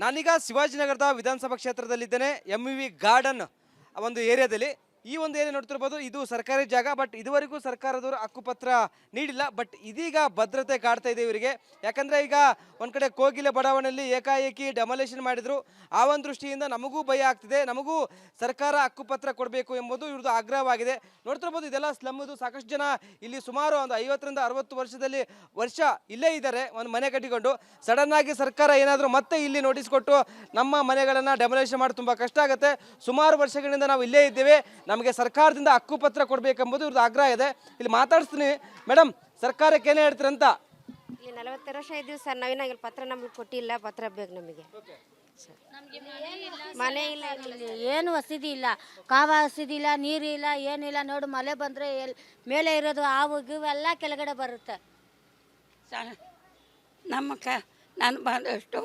ನಾನೀಗ ಶಿವಾಜಿನಗರದ ವಿಧಾನಸಭಾ ಕ್ಷೇತ್ರದಲ್ಲಿದ್ದೇನೆ M V garden ಒಂದು ಏರಿಯಾದಲ್ಲಿ. ಈ ಒಂದು ಏರಿಯಾ ನೋಡ್ತಿರ್ಬೋದು, ಇದು ಸರ್ಕಾರಿ ಜಾಗ, ಬಟ್ ಇದುವರೆಗೂ ಸರ್ಕಾರದವರು ಹಕ್ಕುಪತ್ರ ನೀಡಿಲ್ಲ, ಬಟ್ ಇದೀಗ ಭದ್ರತೆ ಕಾಡ್ತಾ ಇದೆ ಇವರಿಗೆ. ಯಾಕಂದರೆ ಈಗ ಒಂದು ಕಡೆ ಕೋಗಿಲೆ ಬಡಾವಣೆಯಲ್ಲಿ ಏಕಾಏಕಿ ಡೆಮೊಲೇಷನ್ ಮಾಡಿದರು. ಆ ಒಂದು ದೃಷ್ಟಿಯಿಂದ ನಮಗೂ ಭಯ ಆಗ್ತಿದೆ, ನಮಗೂ ಸರ್ಕಾರ ಹಕ್ಕುಪತ್ರ ಕೊಡಬೇಕು ಎಂಬುದು ಇವ್ರದ್ದು ಆಗ್ರಹವಾಗಿದೆ. ನೋಡ್ತಿರ್ಬೋದು, ಇದೆಲ್ಲ ಸ್ಲಮ್ಮದು ಸಾಕಷ್ಟು ಜನ ಇಲ್ಲಿ ಸುಮಾರು ಒಂದು ಐವತ್ತರಿಂದ ಅರವತ್ತು ವರ್ಷದಲ್ಲಿ ವರ್ಷ ಇಲ್ಲೇ ಇದ್ದಾರೆ, ಒಂದು ಮನೆ ಕಟ್ಟಿಕೊಂಡು. ಸಡನ್ ಆಗಿ ಸರ್ಕಾರ ಏನಾದರೂ ಮತ್ತೆ ಇಲ್ಲಿ ನೋಟಿಸ್ ಕೊಟ್ಟು ನಮ್ಮ ಮನೆಗಳನ್ನು ಡೆಮೊಲೇಷನ್ ಮಾಡಿ ತುಂಬ ಕಷ್ಟ ಆಗುತ್ತೆ. ಸುಮಾರು ವರ್ಷಗಳಿಂದ ನಾವು ಇಲ್ಲೇ ಇದ್ದೇವೆ. ನಮಗೆ ಸರ್ಕಾರದಿಂದ ಹಕ್ಕುಪತ್ರ ಕೊಡಬೇಕೆಂಬುದು ಇವ್ರದ್ದು ಆಗ್ರಹ ಇದೆ. ಇಲ್ಲಿ ಮಾತಾಡಿಸ್ತೀನಿ. ಮೇಡಮ್ ಸರ್ಕಾರಕ್ಕೆ ಏನೇ ಹೇಳ್ತೀರಂತ ಇಲ್ಲಿ ನಲವತ್ತು ವರ್ಷ ಇದ್ದೀವಿ ಸರ್ ನಾವಿನಾಗ ಪತ್ರ ನಮಗೆ ಕೊಟ್ಟಿಲ್ಲ ಪತ್ರ ಬೇಕು ನಮಗೆ. ಮನೆ ಇಲ್ಲ ಇಲ್ಲಿ ಏನು ವಸತಿ ಇಲ್ಲ. ಕಾವ ವಸತಿ ಇಲ್ಲ ನೀರಿಲ್ಲ ಏನಿಲ್ಲ ನೋಡು ಮಳೆ ಬಂದರೆ ಎಲ್ ಮೇಲೆ ಇರೋದು ಹಾವು ಗೀವು ಎಲ್ಲ ಕೆಳಗಡೆ ಬರುತ್ತೆ. ಸಣ್ಣ ನಮ್ಮ ಕ ನಾನು ಬಂದು ಎಷ್ಟೋ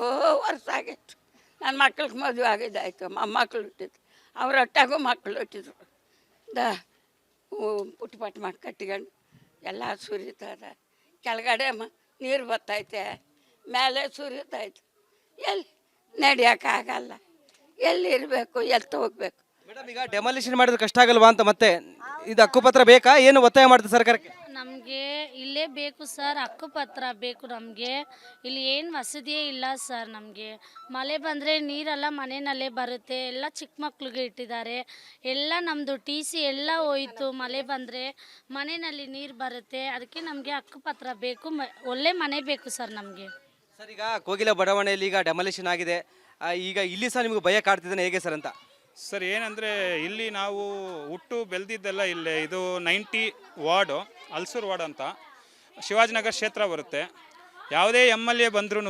ವರ್ಷ ಆಗಿತ್ತು. ನನ್ನ ಮಕ್ಳಿಗೆ ಮದುವೆ ಆಗಿದ್ದಾಯ್ತು ಮಕ್ಕಳು ಹುಟ್ಟಿದ್ರು ಅವ್ರ ಒಟ್ಟಾಗೂ ಮಕ್ಕಳು ಹುಟ್ಟಿದ್ರು. ದ ಪುಟ್ಪಟ್ ಮಾಡಿ ಕಟ್ಕೊಂಡು ಎಲ್ಲ ಸುರಿತದ. ಕೆಳಗಡೆ ಮ, ನೀರು ಬರ್ತೈತೆ ಮೇಲೆ ಸುರಿತೈತೆ. ಎಲ್ಲಿ ನಡೆಯೋಕ್ಕಾಗಲ್ಲ ಎಲ್ಲಿ ಇರಬೇಕು ಎಲ್ಲಿ ಹೋಗ್ಬೇಕು ಮೇಡಮ್, ಈಗ ಡೆಮಾಲಿಷನ್ ಮಾಡಿದ್ರೆ ಕಷ್ಟ ಆಗಲ್ವಾ ಅಂತ ಮತ್ತೆ? ಇದು ಹಕ್ಕುಪತ್ರ ಬೇಕಾ? ಏನು ಒತ್ತಾಯ ಮಾಡ್ತಾರೆ ಸರ್ಕಾರಕ್ಕೆ? ನಮಗೆ ಇಲ್ಲೇ ಬೇಕು ಸರ್ ಹಕ್ಕುಪತ್ರ ಬೇಕು ನಮಗೆ. ಇಲ್ಲಿ ಏನು ವಸತಿಯೇ ಇಲ್ಲ ಸರ್ ನಮಗೆ. ಮಳೆ ಬಂದರೆ ನೀರೆಲ್ಲ ಮನೆಯಲ್ಲೇ ಬರುತ್ತೆ, ಎಲ್ಲ ಚಿಕ್ಕ ಮಕ್ಳಿಗೆ ಇಟ್ಟಿದ್ದಾರೆ. ಎಲ್ಲ ನಮ್ಮದು ಟಿ ಸಿ ಎಲ್ಲ ಹೋಯಿತು, ಮಳೆ ಬಂದರೆ ಮನೆಯಲ್ಲಿ ನೀರು ಬರುತ್ತೆ. ಅದಕ್ಕೆ ನಮಗೆ ಹಕ್ಕುಪತ್ರ ಬೇಕು ಒಳ್ಳೆ ಮನೆ ಬೇಕು ಸರ್ ನಮಗೆ. ಸರ್, ಈಗ ಕೋಗಿಲ ಬಡಾವಣೆಯಲ್ಲಿ ಈಗ ಡೆಮಲೇಷನ್ ಆಗಿದೆ. ಈಗ ಇಲ್ಲಿ ಸಹ ನಿಮಗೆ ಭಯ ಕಾಡ್ತಿದ್ದಾನೆ ಹೇಗೆ ಸರ್ ಅಂತ? ಸರ್, ಏನಂದರೆ ಇಲ್ಲಿ ನಾವು ಹುಟ್ಟು ಬೆಳೆದಿದ್ದೆಲ್ಲ ಇಲ್ಲೇ, ಇದು ನೈಂಟಿ ವಾರ್ಡು ಅಲ್ಸೂರ್ ವಾರ್ಡ್ ಅಂತ. ಶಿವಾಜಿನಗರ ಕ್ಷೇತ್ರ ಬರುತ್ತೆ. ಯಾವುದೇ ಎಂ ಎಲ್ ಎ ಬಂದ್ರೂ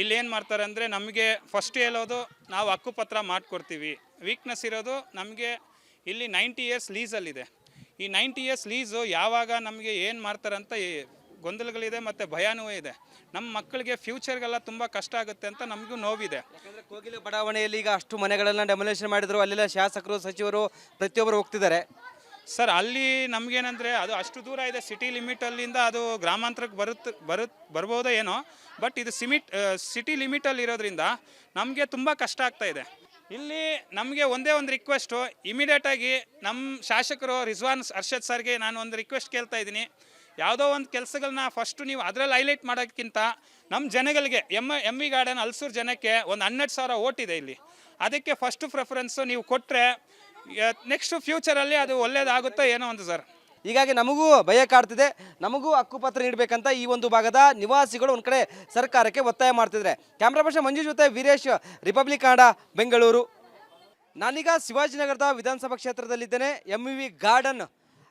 ಇಲ್ಲಿ ಏನು ಮಾಡ್ತಾರೆ ಅಂದರೆ ನಮಗೆ ಫಸ್ಟ್ ಹೇಳೋದು ನಾವು ಹಕ್ಕುಪತ್ರ ಮಾಡಿಕೊಡ್ತೀವಿ. ವೀಕ್ನೆಸ್ ಇರೋದು ನಮಗೆ ಇಲ್ಲಿ ನೈಂಟಿ ಇಯರ್ಸ್ ಲೀಸಲ್ಲಿದೆ ಈ ನೈಂಟಿ ಇಯರ್ಸ್ ಲೀಸು ಯಾವಾಗ ನಮಗೆ ಏನು ಮಾಡ್ತಾರೆ ಅಂತ ಈ ಗೊಂದಲಗಳಿದೆ ಮತ್ತು ಭಯನೂ ಇದೆ. ನಮ್ಮ ಮಕ್ಕಳಿಗೆ ಫ್ಯೂಚರ್ಗೆಲ್ಲ ತುಂಬ ಕಷ್ಟ ಆಗುತ್ತೆ ಅಂತ ನಮಗೂ ನೋವಿದೆ. ಯಾಕಂದ್ರೆ ಕೋಗಿಲೆ ಬಡಾವಣೆಯಲ್ಲಿ ಈಗ ಅಷ್ಟು ಮನೆಗಳನ್ನು ಡೆಮೊಲೇಷನ್ ಮಾಡಿದ್ರು ಅಲ್ಲೆಲ್ಲ ಶಾಸಕರು ಸಚಿವರು ಪ್ರತಿಯೊಬ್ಬರು ಹೋಗ್ತಿದ್ದಾರೆ. ಸರ್ ಅಲ್ಲಿ ನಮಗೇನಂದರೆ ಅದು ಅಷ್ಟು ದೂರ ಇದೆ ಸಿಟಿ ಲಿಮಿಟಲ್ಲಿಂದ ಅದು ಗ್ರಾಮಾಂತರಕ್ಕೆ ಬರುತ್ತೆ ಬರುತ್ ಬರ್ಬೋದೋ ಏನೋ ಬಟ್ ಇದು ಸಿಮಿಟ್ ಸಿಟಿ ಲಿಮಿಟಲ್ಲಿ ಇರೋದ್ರಿಂದ ನಮಗೆ ತುಂಬ ಕಷ್ಟ ಆಗ್ತಾ ಇದೆ. ಇಲ್ಲಿ ನಮಗೆ ಒಂದೇ ಒಂದು ರಿಕ್ವೆಸ್ಟು ಇಮಿಡಿಯೇಟಾಗಿ ನಮ್ಮ ಶಾಸಕರು ರಿಜ್ವಾನ್ ಅರ್ಷದ್ ಸರ್ಗೆ ನಾನು ಒಂದು ರಿಕ್ವೆಸ್ಟ್ ಕೇಳ್ತಾ ಇದ್ದೀನಿ. ಯಾವುದೋ ಒಂದು ಕೆಲಸಗಳನ್ನ ಫಸ್ಟು ನೀವು ಅದರಲ್ಲಿ ಹೈಲೈಟ್ ಮಾಡೋಕ್ಕಿಂತ ನಮ್ಮ ಜನಗಳಿಗೆ M M V garden Halsuru ಜನಕ್ಕೆ ಒಂದು ಹನ್ನೆರಡು ಸಾವಿರ ಇದೆ ಇಲ್ಲಿ. ಅದಕ್ಕೆ ಫಸ್ಟು ಪ್ರಿಫರೆನ್ಸು ನೀವು ಕೊಟ್ಟರೆ ನೆಕ್ಸ್ಟ್ ಫ್ಯೂಚರಲ್ಲಿ ಅದು ಒಳ್ಳೇದಾಗುತ್ತೋ ಏನೋ ಒಂದು ಸರ್ ಹೀಗಾಗಿ ನಮಗೂ ಭಯ ಕಾಡ್ತಿದೆ. ನಮಗೂ ಹಕ್ಕುಪತ್ರ ನೀಡಬೇಕಂತ ಈ ಒಂದು ಭಾಗದ ನಿವಾಸಿಗಳು ಒಂದು ಕಡೆ ಸರ್ಕಾರಕ್ಕೆ ಒತ್ತಾಯ ಮಾಡ್ತಿದ್ದಾರೆ ಕ್ಯಾಮ್ರಾ ಪರ್ಸನ್ ಮಂಜು ಜೊತೆ ವೀರೇಶ್ ರಿಪಬ್ಲಿಕ್ ಕನ್ನಡ ಬೆಂಗಳೂರು. ನಾನೀಗ ಶಿವಾಜಿನಗರದ ವಿಧಾನಸಭಾ ಕ್ಷೇತ್ರದಲ್ಲಿದ್ದೇನೆ. ಎಂ ವಿ ಗಾರ್ಡನ್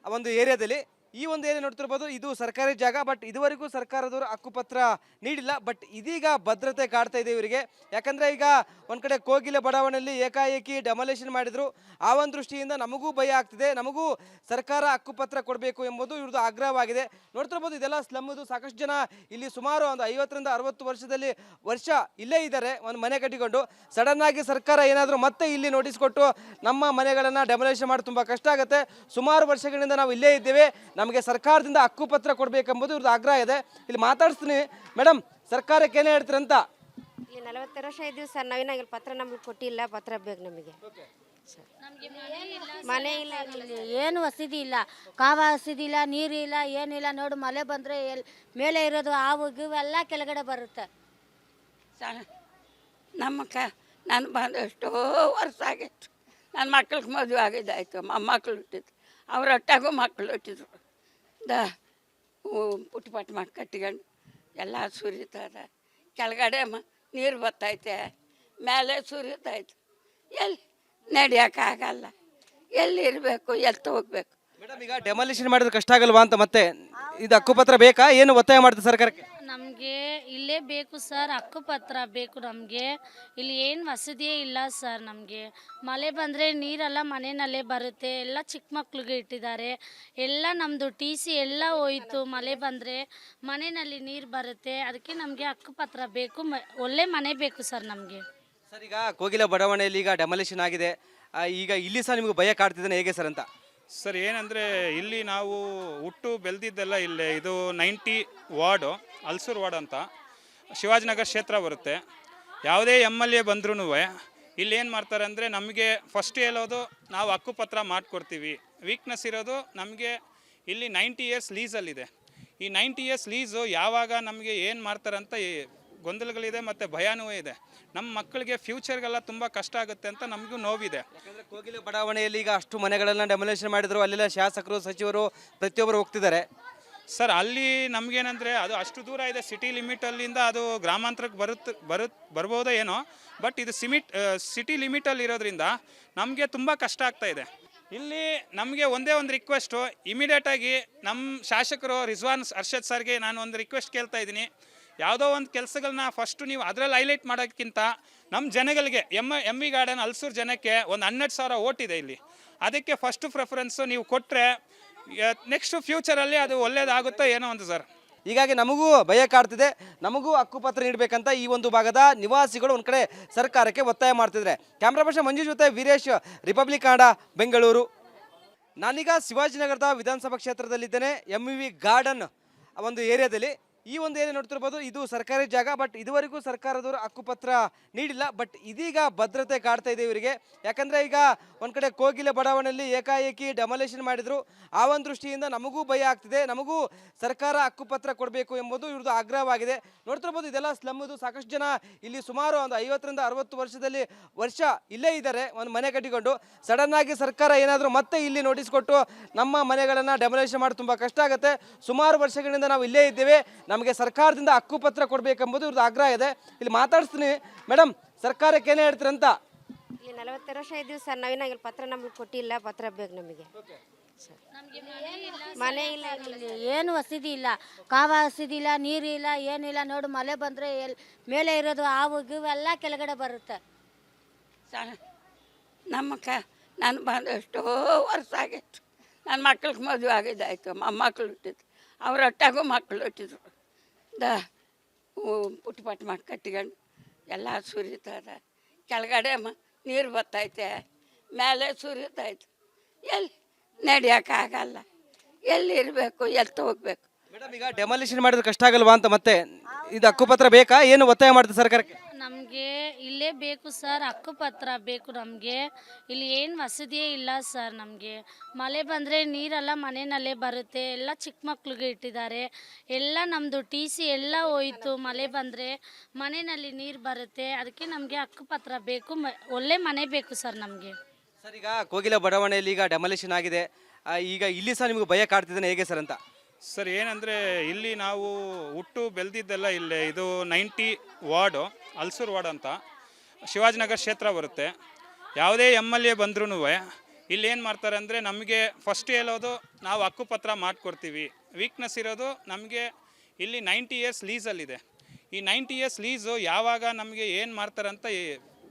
ಒಂದು ಏರಿಯಾದಲ್ಲಿ ಈ ಒಂದು ಏನು ನೋಡ್ತಿರ್ಬೋದು, ಇದು ಸರ್ಕಾರಿ ಜಾಗ, ಬಟ್ ಇದುವರೆಗೂ ಸರ್ಕಾರದವರು ಹಕ್ಕುಪತ್ರ ನೀಡಿಲ್ಲ. ಬಟ್ ಇದೀಗ ಭದ್ರತೆ ಕಾಡ್ತಾ ಇದೆ ಇವರಿಗೆ. ಯಾಕಂದರೆ ಈಗ ಒಂದು ಕಡೆ ಕೋಗಿಲೆ ಬಡಾವಣೆಯಲ್ಲಿ ಏಕಾಏಕಿ ಡೆಮಾಲಿಷನ್ ಮಾಡಿದರು. ಆ ಒಂದು ದೃಷ್ಟಿಯಿಂದ ನಮಗೂ ಭಯ ಆಗ್ತಿದೆ. ನಮಗೂ ಸರ್ಕಾರ ಹಕ್ಕುಪತ್ರ ಕೊಡಬೇಕು ಎಂಬುದು ಇವ್ರದ್ದು ಆಗ್ರಹವಾಗಿದೆ. ನೋಡ್ತಿರ್ಬೋದು, ಇದೆಲ್ಲ ಸ್ಲಮ್ಮದು ಸಾಕಷ್ಟು ಜನ ಇಲ್ಲಿ ಸುಮಾರು ಒಂದು ಐವತ್ತರಿಂದ ಅರವತ್ತು ವರ್ಷದಲ್ಲಿ ವರ್ಷ ಇಲ್ಲೇ ಇದ್ದಾರೆ, ಒಂದು ಮನೆ ಕಟ್ಟಿಕೊಂಡು. ಸಡನ್ ಆಗಿ ಸರ್ಕಾರ ಏನಾದರೂ ಮತ್ತೆ ಇಲ್ಲಿ ನೋಟಿಸ್ ಕೊಟ್ಟು ನಮ್ಮ ಮನೆಗಳನ್ನು ಡೆಮೊಲೇಷನ್ ಮಾಡಿ ತುಂಬ ಕಷ್ಟ ಆಗುತ್ತೆ. ಸುಮಾರು ವರ್ಷಗಳಿಂದ ನಾವು ಇಲ್ಲೇ ಇದ್ದೇವೆ. ನಮಗೆ ಸರ್ಕಾರದಿಂದ ಹಕ್ಕುಪತ್ರ ಕೊಡಬೇಕೆಂಬುದು ಇವ್ರದ್ದು ಆಗ್ರಹ ಇದೆ. ಇಲ್ಲಿ ಮಾತಾಡಿಸ್ತೀನಿ. ಮೇಡಮ್ ಸರ್ಕಾರಕ್ಕೆ ಏನೇ ಹೇಳ್ತೀರಂತ? ಇಲ್ಲಿ ನಲವತ್ತು ವರ್ಷ ಇದ್ದೀವಿ ಸರ್. ನಾವಿನಾಗ ಪತ್ರ ನಮಗೆ ಕೊಟ್ಟಿಲ್ಲ. ಪತ್ರ ಬೇಕು ನಮಗೆ. ಮನೆ ಇಲ್ಲ ಇಲ್ಲಿ ಏನು ವಸತಿ ಇಲ್ಲ. ಕಾವ ವಸತಿ ಇಲ್ಲ ನೀರಿಲ್ಲ ಏನಿಲ್ಲ ನೋಡು ಮಳೆ ಬಂದರೆ ಎಲ್ಲಿ ಮೇಲೆ ಇರೋದು ಹಾವು ಇವೆಲ್ಲ ಕೆಳಗಡೆ ಬರುತ್ತೆ. ನಮ್ಮ ಕ ನಾನು ಬಂದು ಎಷ್ಟೋ ವರ್ಷ ಆಗಿತ್ತು. ನನ್ನ ಮಕ್ಳಿಗೆ ಮದುವೆ ಆಗಿದ್ದಾಯಿತು ಮಕ್ಕಳು ಹುಟ್ಟಿದ್ರು. ಅವ್ರ ಒಟ್ಟಾಗೂ ಮಕ್ಕಳು ಹುಟ್ಟಿದ್ರು. ದ ಪುಟ್ಟ ಪಟ್ಟು ಮಾಡಿ ಕಟ್ಕೊಂಡು ಎಲ್ಲ ಸುರಿತದ ಕೆಳಗಡೆ ಮ ನೀರು ಬರ್ತೈತೆ ಮೇಲೆ ಸುರಿತೈತೆ. ಎಲ್ಲಿ ನಡೆಯೋಕ್ಕಾಗಲ್ಲ. ಎಲ್ಲಿ ಇರಬೇಕು, ಎಲ್ಲಿ ಹೋಗ್ಬೇಕು ಮೇಡಮ್, ಈಗ ಡೆಮಾಲಿಷನ್ ಮಾಡಿದ್ರೆ ಕಷ್ಟ ಆಗಲ್ವಾ ಅಂತ ಮತ್ತೆ? ಇದು ಹಕ್ಕುಪತ್ರ ಬೇಕಾ? ಏನು ಒತ್ತಾಯ ಮಾಡ್ತಾರೆ ಸರ್ಕಾರಕ್ಕೆ? ನಮಗೆ ಇಲ್ಲೇ ಬೇಕು ಸರ್ ಹಕ್ಕುಪತ್ರ ಬೇಕು ನಮಗೆ. ಇಲ್ಲಿ ಏನು ವಸತಿಯೇ ಇಲ್ಲ ಸರ್ ನಮಗೆ. ಮಳೆ ಬಂದರೆ ನೀರೆಲ್ಲ ಮನೆಯಲ್ಲೇ ಬರುತ್ತೆ ಎಲ್ಲ ಚಿಕ್ಕ ಮಕ್ಳಿಗೆ ಇಟ್ಟಿದ್ದಾರೆ. ಎಲ್ಲ ನಮ್ಮದು ಟಿ ಸಿ ಎಲ್ಲ ಹೋಯಿತು ಮಳೆ ಬಂದರೆ ಮನೆಯಲ್ಲಿ ನೀರು ಬರುತ್ತೆ. ಅದಕ್ಕೆ ನಮಗೆ ಹಕ್ಕುಪತ್ರ ಬೇಕು ಮ ಒಳ್ಳೆ ಮನೆ ಬೇಕು ಸರ್ ನಮಗೆ. ಸರ್ ಈಗ ಕೋಗಿಲ ಬಡಾವಣೆಯಲ್ಲಿ ಈಗ ಡೆಮಲೇಷನ್ ಆಗಿದೆ. ಈಗ ಇಲ್ಲಿ ಸಹ ನಿಮಗೆ ಭಯ ಕಾಡ್ತಿದ್ದಾನೆ ಹೇಗೆ ಸರ್ ಅಂತ? ಸರ್ ಏನಂದರೆ ಇಲ್ಲಿ ನಾವು ಹುಟ್ಟು ಬೆಳೆದಿದ್ದೆಲ್ಲ ಇಲ್ಲೇ ಇದು ನೈಂಟಿ ವಾರ್ಡು. ಹಲ್ಸೂರು ವಾರ್ಡ್ ಅಂತ ಶಿವಾಜಿನಗರ ಕ್ಷೇತ್ರ ಬರುತ್ತೆ. ಯಾವುದೇ ಎಂ ಎಲ್ ಎ ಬಂದ್ರೂ ಏನು ಮಾಡ್ತಾರೆ ಅಂದರೆ ನಮಗೆ ಫಸ್ಟ್ ಹೇಳೋದು ನಾವು ಹಕ್ಕುಪತ್ರ ಮಾಡಿಕೊಡ್ತೀವಿ. ವೀಕ್ನೆಸ್ ಇರೋದು ನಮಗೆ ಇಲ್ಲಿ ನೈಂಟಿ ಇಯರ್ಸ್ ಲೀಸಲ್ಲಿದೆ ಈ ನೈಂಟಿ ಇಯರ್ಸ್ ಲೀಸು ಯಾವಾಗ ನಮಗೆ ಏನು ಮಾಡ್ತಾರಂತ ಗೊಂದಲಗಳಿದೆ ಮತ್ತು ಭಯಾನೂ ಇದೆ. ನಮ್ಮ ಮಕ್ಕಳಿಗೆ ಫ್ಯೂಚರ್ಗೆಲ್ಲ ತುಂಬ ಕಷ್ಟ ಆಗುತ್ತೆ ಅಂತ ನಮಗೂ ನೋವಿದೆ. ಯಾಕಂದ್ರೆ ಕೋಗಿಲೆ ಬಡಾವಣೆಯಲ್ಲಿ ಈಗ ಅಷ್ಟು ಮನೆಗಳನ್ನು ಡೆಮೊಲೇಷನ್ ಮಾಡಿದರು, ಅಲ್ಲೆಲ್ಲ ಶಾಸಕರು, ಸಚಿವರು ಪ್ರತಿಯೊಬ್ಬರು ಹೋಗ್ತಿದ್ದಾರೆ. ಸರ್, ಅಲ್ಲಿ ನಮಗೇನಂದರೆ ಅದು ಅಷ್ಟು ದೂರ ಇದೆ ಸಿಟಿ ಲಿಮಿಟಲ್ಲಿಂದ ಅದು ಗ್ರಾಮಾಂತರಕ್ಕೆ ಬರುತ್ತೆ ಬರುತ್, ಬರ್ಬೋದೋ ಏನೋ ಬಟ್ ಇದು ಸಿಮಿಟ್ ಸಿಟಿ ಲಿಮಿಟಲ್ಲಿ ಇರೋದ್ರಿಂದ ನಮಗೆ ತುಂಬ ಕಷ್ಟ ಆಗ್ತಾ ಇದೆ. ಇಲ್ಲಿ ನಮಗೆ ಒಂದೇ ಒಂದು ರಿಕ್ವೆಸ್ಟು ಇಮಿಡಿಯೇಟಾಗಿ ನಮ್ಮ ಶಾಸಕರು ರಿಜ್ವಾನ್ ಅರ್ಷದ್ ಸರ್ಗೆ ನಾನು ಒಂದು ರಿಕ್ವೆಸ್ಟ್ ಕೇಳ್ತಾ ಇದ್ದೀನಿ. ಯಾವುದೋ ಒಂದು ಕೆಲಸಗಳನ್ನ ಫಸ್ಟು ನೀವು ಅದರಲ್ಲಿ ಹೈಲೈಟ್ ಮಾಡೋಕ್ಕಿಂತ ನಮ್ಮ ಜನಗಳಿಗೆ, M M V garden Halasuru ಜನಕ್ಕೆ ಒಂದು ಹನ್ನೆರಡು ಸಾವಿರ ಇದೆ ಇಲ್ಲಿ. ಅದಕ್ಕೆ ಫಸ್ಟು ಪ್ರೆಫರೆನ್ಸು ನೀವು ಕೊಟ್ಟರೆ ನೆಕ್ಸ್ಟ್ ಫ್ಯೂಚರಲ್ಲಿ ಅದು ಒಳ್ಳೇದಾಗುತ್ತೋ ಏನೋ ಒಂದು ಸರ್. ಹೀಗಾಗಿ ನಮಗೂ ಭಯ ಕಾಡ್ತಿದೆ, ನಮಗೂ ಹಕ್ಕುಪತ್ರ ನೀಡಬೇಕಂತ ಈ ಒಂದು ಭಾಗದ ನಿವಾಸಿಗಳು ಒಂದು ಕಡೆ ಸರ್ಕಾರಕ್ಕೆ ಒತ್ತಾಯ ಮಾಡ್ತಿದ್ದಾರೆ. ಕ್ಯಾಮ್ರಾ ಪರ್ಸನ್ ಮಂಜು ಜೊತೆ ವೀರೇಶ್ ರಿಪಬ್ಲಿಕ್ ಕನ್ನಡ ಬೆಂಗಳೂರು ನಾನೀಗ ಶಿವಾಜಿನಗರದ ವಿಧಾನಸಭಾ ಕ್ಷೇತ್ರದಲ್ಲಿದ್ದೇನೆ ಎಂ ವಿ ಗಾರ್ಡನ್ ಒಂದು ಏರಿಯಾದಲ್ಲಿ. ಈ ಒಂದು ಏನು ನೋಡ್ತಿರ್ಬೋದು, ಇದು ಸರ್ಕಾರಿ ಜಾಗ, ಬಟ್ ಇದುವರೆಗೂ ಸರ್ಕಾರದವರು ಹಕ್ಕುಪತ್ರ ನೀಡಿಲ್ಲ. ಬಟ್ ಇದೀಗ ಭದ್ರತೆ ಕಾಡ್ತಾ ಇದೆ ಇವರಿಗೆ. ಯಾಕಂದರೆ ಈಗ ಒಂದು ಕಡೆ ಕೋಗಿಲೆ ಬಡಾವಣೆಯಲ್ಲಿ ಏಕಾಏಕಿ ಡೆಮೊಲೇಷನ್ ಮಾಡಿದ್ರು. ಆ ಒಂದು ದೃಷ್ಟಿಯಿಂದ ನಮಗೂ ಭಯ ಆಗ್ತಿದೆ. ನಮಗೂ ಸರ್ಕಾರ ಹಕ್ಕುಪತ್ರ ಕೊಡಬೇಕು ಎಂಬುದು ಇವ್ರದ್ದು ಆಗ್ರಹವಾಗಿದೆ. ನೋಡ್ತಿರ್ಬೋದು, ಇದೆಲ್ಲ ಸ್ಲಮ್ ಇದು ಸಾಕಷ್ಟು ಜನ ಇಲ್ಲಿ ಸುಮಾರು ಒಂದು ಐವತ್ತರಿಂದ ಅರವತ್ತು ವರ್ಷದಲ್ಲಿ ವರ್ಷ ಇಲ್ಲೇ ಇದ್ದಾರೆ, ಒಂದು ಮನೆ ಕಟ್ಟಿಕೊಂಡು. ಸಡನ್ ಆಗಿ ಸರ್ಕಾರ ಏನಾದರೂ ಮತ್ತೆ ಇಲ್ಲಿ ನೋಟಿಸ್ ಕೊಟ್ಟು ನಮ್ಮ ಮನೆಗಳನ್ನು ಡೆಮೊಲೇಷನ್ ಮಾಡಿ ತುಂಬ ಕಷ್ಟ ಆಗುತ್ತೆ. ಸುಮಾರು ವರ್ಷಗಳಿಂದ ನಾವು ಇಲ್ಲೇ ಇದ್ದೇವೆ. ನಮಗೆ ಸರ್ಕಾರದಿಂದ ಹಕ್ಕುಪತ್ರ ಕೊಡಬೇಕೆಂಬುದು ಇವ್ರದ್ದು ಆಗ್ರಹ ಇದೆ. ಇಲ್ಲಿ ಮಾತಾಡಿಸ್ತೀನಿ. ಮೇಡಮ್ ಸರ್ಕಾರಕ್ಕೆ ಏನೇ ಹೇಳ್ತೀರಂತ ಇಲ್ಲಿ ನಲವತ್ತು ವರ್ಷ ಇದ್ದೀವಿ ಸರ್ ನಾವಿನ ಇಲ್ಲಿ ಪತ್ರ ನಮಗೆ ಕೊಟ್ಟಿಲ್ಲ ಪತ್ರ ಬೇಕು ನಮಗೆ. ಮನೆ ಇಲ್ಲ ಇಲ್ಲಿ ಏನು ವಸತಿ ಇಲ್ಲ. ಕಾವ ವಸತಿ ಇಲ್ಲ ನೀರು ಇಲ್ಲ ಏನಿಲ್ಲ ನೋಡು ಮಳೆ ಬಂದರೆ ಎಲ್ಲಿ ಮೇಲೆ ಇರೋದು ಹಾವು ಇವೆಲ್ಲ ಕೆಳಗಡೆ ಬರುತ್ತೆ. ನಮ್ಮ ಕ ನಾನು ಬಂದು ಎಷ್ಟೋ ವರ್ಷ ಆಗಿತ್ತು. ನನ್ನ ಮಕ್ಳಿಗೆ ಮದುವೆ ಆಗಿದ್ದಾಯಿತು ಮಕ್ಕಳು ಹುಟ್ಟಿದ್ರು ಅವ್ರ ಒಟ್ಟಾಗೂ ಮಕ್ಕಳು ಹುಟ್ಟಿದ್ರು. ದ ಪುಟ್ಟ ಮಾಡಿ ಮಕ್ಕ ಕಟ್ಕೊಂಡು ಎಲ್ಲ ಸುರಿತದ ಕೆಳಗಡೆ ಮ, ನೀರು ಬರ್ತೈತೆ ಮೇಲೆ ಸುರಿತೈತೆ ಎಲ್ಲಿ ನಡೆಯೋಕ್ಕಾಗಲ್ಲ ಎಲ್ಲಿ ಇರಬೇಕು, ಎಲ್ಲಿ ಹೋಗ್ಬೇಕು ಮೇಡಮ್, ಈಗ ಡೆಮಾಲಿಷನ್ ಮಾಡಿದ್ರೆ ಕಷ್ಟ ಆಗಲ್ವಾ ಅಂತ ಮತ್ತೆ? ಇದು ಹಕ್ಕುಪತ್ರ ಬೇಕಾ? ಏನು ಒತ್ತಾಯ ಮಾಡ್ತದೆ ಸರ್ಕಾರಕ್ಕೆ? ನಮಗೆ ಇಲ್ಲೇ ಬೇಕು ಸರ್ ಹಕ್ಕುಪತ್ರ ಬೇಕು ನಮಗೆ. ಇಲ್ಲಿ ಏನು ವಸತಿಯೇ ಇಲ್ಲ ಸರ್ ನಮಗೆ. ಮಳೆ ಬಂದರೆ ನೀರೆಲ್ಲ ಮನೆಯಲ್ಲೇ ಬರುತ್ತೆ. ಎಲ್ಲ ಚಿಕ್ಕ ಮಕ್ಳಿಗೆ ಇಟ್ಟಿದ್ದಾರೆ. ಎಲ್ಲ ನಮ್ಮದು ಟಿ ಸಿ ಎಲ್ಲ ಹೋಯಿತು. ಮಳೆ ಬಂದರೆ ಮನೆಯಲ್ಲಿ ನೀರು ಬರುತ್ತೆ. ಅದಕ್ಕೆ ನಮಗೆ ಹಕ್ಕುಪತ್ರ ಬೇಕು. ಒಳ್ಳೆ ಮನೆ ಬೇಕು ಸರ್ ನಮಗೆ. ಸರ್, ಈಗ ಕೋಗಿಲ ಬಡಾವಣೆಯಲ್ಲಿ ಈಗ ಡೆಮಲೇಷನ್ ಆಗಿದೆ. ಈಗ ಇಲ್ಲಿ ಸಹ ನಿಮಗೆ ಭಯ ಕಾಡ್ತಿದ್ದಾನೆ ಹೇಗೆ ಸರ್ ಅಂತ? ಸರ್, ಏನಂದರೆ ಇಲ್ಲಿ ನಾವು ಹುಟ್ಟು ಬೆಳೆದಿದ್ದೆಲ್ಲ ಇಲ್ಲೇ, ಇದು ನೈಂಟಿ ವಾರ್ಡು, ಅಲ್ಸೂರು ವಾರ್ಡ್ ಅಂತ. ಶಿವಾಜಿನಗರ್ ಕ್ಷೇತ್ರ ಬರುತ್ತೆ. ಯಾವುದೇ ಎಂ ಎಲ್ ಎ ಬಂದ್ರೂ ಇಲ್ಲಿ ಏನು ಮಾಡ್ತಾರೆ ಅಂದರೆ ನಮಗೆ ಫಸ್ಟ್ ಹೇಳೋದು ನಾವು ಹಕ್ಕುಪತ್ರ ಮಾಡಿಕೊಡ್ತೀವಿ. ವೀಕ್ನೆಸ್ ಇರೋದು ನಮಗೆ ಇಲ್ಲಿ ನೈಂಟಿ ಇಯರ್ಸ್ ಲೀಸಲ್ಲಿದೆ ಈ ನೈಂಟಿ ಇಯರ್ಸ್ ಲೀಸು ಯಾವಾಗ ನಮಗೆ ಏನು ಮಾಡ್ತಾರೆ ಈ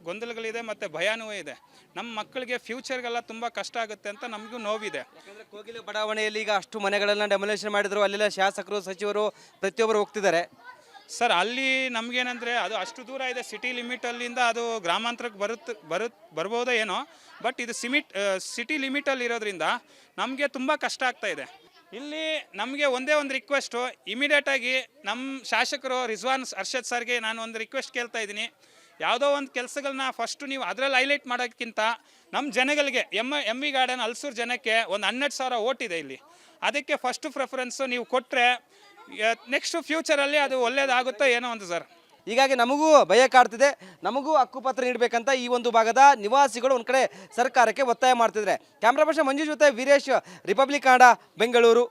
ಗೊಂದಲಗಳಿದೆ ಮತ್ತು ಭಯಾನೂ ಇದೆ. ನಮ್ಮ ಮಕ್ಕಳಿಗೆ ಫ್ಯೂಚರ್ಗೆಲ್ಲ ತುಂಬ ಕಷ್ಟ ಆಗುತ್ತೆ ಅಂತ ನಮಗೂ ನೋವಿದೆ. ಯಾಕಂದ್ರೆ ಕೋಗಿಲೆ ಬಡಾವಣೆಯಲ್ಲಿ ಈಗ ಅಷ್ಟು ಮನೆಗಳನ್ನ ಡೆಮೊಲೇಷನ್ ಮಾಡಿದ್ರು ಅಲ್ಲೆಲ್ಲ ಶಾಸಕರು ಸಚಿವರು ಪ್ರತಿಯೊಬ್ಬರು ಹೋಗ್ತಿದ್ದಾರೆ. ಸರ್ ಅಲ್ಲಿ ನಮಗೇನಂದರೆ ಅದು ಅಷ್ಟು ದೂರ ಇದೆ ಸಿಟಿ ಲಿಮಿಟಲ್ಲಿಂದ ಅದು ಗ್ರಾಮಾಂತರಕ್ಕೆ ಬರುತ್ತೆ ಬರುತ್ ಬರ್ಬೋದೋ ಏನೋ ಬಟ್ ಇದು ಸಿಮಿಟ್ ಸಿಟಿ ಲಿಮಿಟಲ್ಲಿ ಇರೋದ್ರಿಂದ ನಮಗೆ ತುಂಬ ಕಷ್ಟ ಆಗ್ತಾ ಇದೆ. ಇಲ್ಲಿ ನಮಗೆ ಒಂದೇ ಒಂದು ರಿಕ್ವೆಸ್ಟು ಇಮಿಡಿಯೇಟಾಗಿ ನಮ್ಮ ಶಾಸಕರು ರಿಜ್ವಾನ್ ಅರ್ಷದ್ ಸರ್ಗೆ ನಾನು ಒಂದು ರಿಕ್ವೆಸ್ಟ್ ಕೇಳ್ತಾ ಇದ್ದೀನಿ. ಯಾವುದೋ ಒಂದು ಕೆಲಸಗಳನ್ನ ಫಸ್ಟು ನೀವು ಅದರಲ್ಲಿ ಹೈಲೈಟ್ ಮಾಡೋಕ್ಕಿಂತ ನಮ್ಮ ಜನಗಳಿಗೆ, M M V garden Halasuru ಜನಕ್ಕೆ ಒಂದು ಹನ್ನೆರಡು ಸಾವಿರ ಓಟ್ ಇದೆ ಇಲ್ಲಿ. ಅದಕ್ಕೆ ಫಸ್ಟು ಪ್ರಿಫರೆನ್ಸು ನೀವು ಕೊಟ್ಟರೆ ನೆಕ್ಸ್ಟ್ ಫ್ಯೂಚರಲ್ಲಿ ಅದು ಒಳ್ಳೇದಾಗುತ್ತೋ ಏನೋ ಒಂದು ಸರ್. ಹೀಗಾಗಿ ನಮಗೂ ಭಯ ಕಾಡ್ತಿದೆ, ನಮಗೂ ಹಕ್ಕುಪತ್ರ ನೀಡಬೇಕಂತ ಈ ಒಂದು ಭಾಗದ ನಿವಾಸಿಗಳು ಒಂದು ಕಡೆ ಸರ್ಕಾರಕ್ಕೆ ಒತ್ತಾಯ ಮಾಡ್ತಿದ್ದಾರೆ. ಕ್ಯಾಮ್ರಾ ಪರ್ಸನ್ ಮಂಜು ಜೊತೆ ವೀರೇಶ್ ರಿಪಬ್ಲಿಕ್ ಕನ್ನಡ ಬೆಂಗಳೂರು